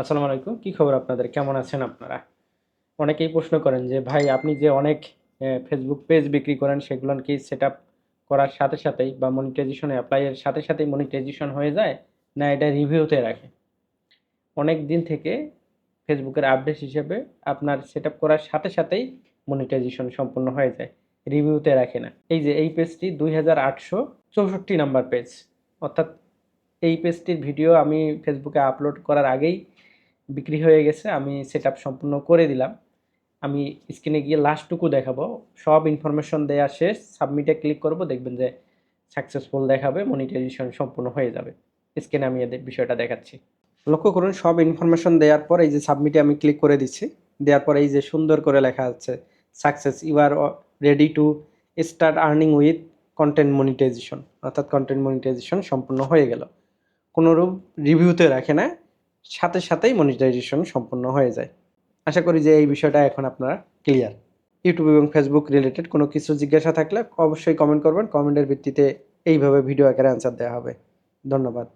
আসসালামু আলাইকুম। কি খবর আপনাদের? কেমন আছেন আপনারা? অনেকেই প্রশ্ন করেন যে, ভাই, আপনি যে অনেক ফেসবুক পেজ বিক্রি করেন সেগুলো কি সেট করার সাথে সাথেই বা মনিটাইজেশনে অ্যাপ্লাইয়ের সাথে সাথেই মনিটাইজেশন হয়ে যায়, না এটা রিভিউতে রাখে? অনেক দিন থেকে ফেসবুকের আপডেট হিসেবে আপনার সেট করার সাথে সাথেই মনিটাইজেশন সম্পূর্ণ হয়ে যায় রিভিউতে রাখে না। এই যে, এই পেজটি দুই হাজার আটশো চৌষট্টি নাম্বার পেজ অর্থাৎ এই পেজটির ভিডিও আমি ফেসবুকে আপলোড করার আগেই বিক্রি হয়ে গেছে। আমি সেট সম্পূর্ণ করে দিলাম। আমি স্ক্রিনে গিয়ে লাস্টটুকু দেখাবো। সব ইনফরমেশন দেওয়া শেষ। সাবমিটে ক্লিক করব, দেখবেন যে সাকসেসফুল দেখাবে মনিটাইজেশন সম্পূর্ণ হয়ে যাবে। স্ক্রিনে আমি এদের বিষয়টা দেখাচ্ছি। লক্ষ্য করুন, সব ইনফরমেশন দেওয়ার পর এই যে সাবমিটে আমি ক্লিক করে দিচ্ছি। দেওয়ার পর এই যে সুন্দর করে লেখা আছে success you are ready to start earning with content monetization অর্থাৎ কন্টেন্ট মনিটাইজেশন সম্পূর্ণ হয়ে গেল। কোনোরূপ রিভিউতে রাখে না, সাথে সাথেই মনিটাইজেশন সম্পন্ন হয়ে যায়। আশা করি যে এই বিষয়টা এখন আপনারা ক্লিয়ার ইউটিউব এবং ফেসবুক রিলেটেড কোনো কিছু জিজ্ঞাসা থাকলে অবশ্যই কমেন্ট করবেন কমেন্টের ভিত্তিতে এইভাবে ভিডিও আকারে অ্যান্সার দেওয়া হবে। ধন্যবাদ।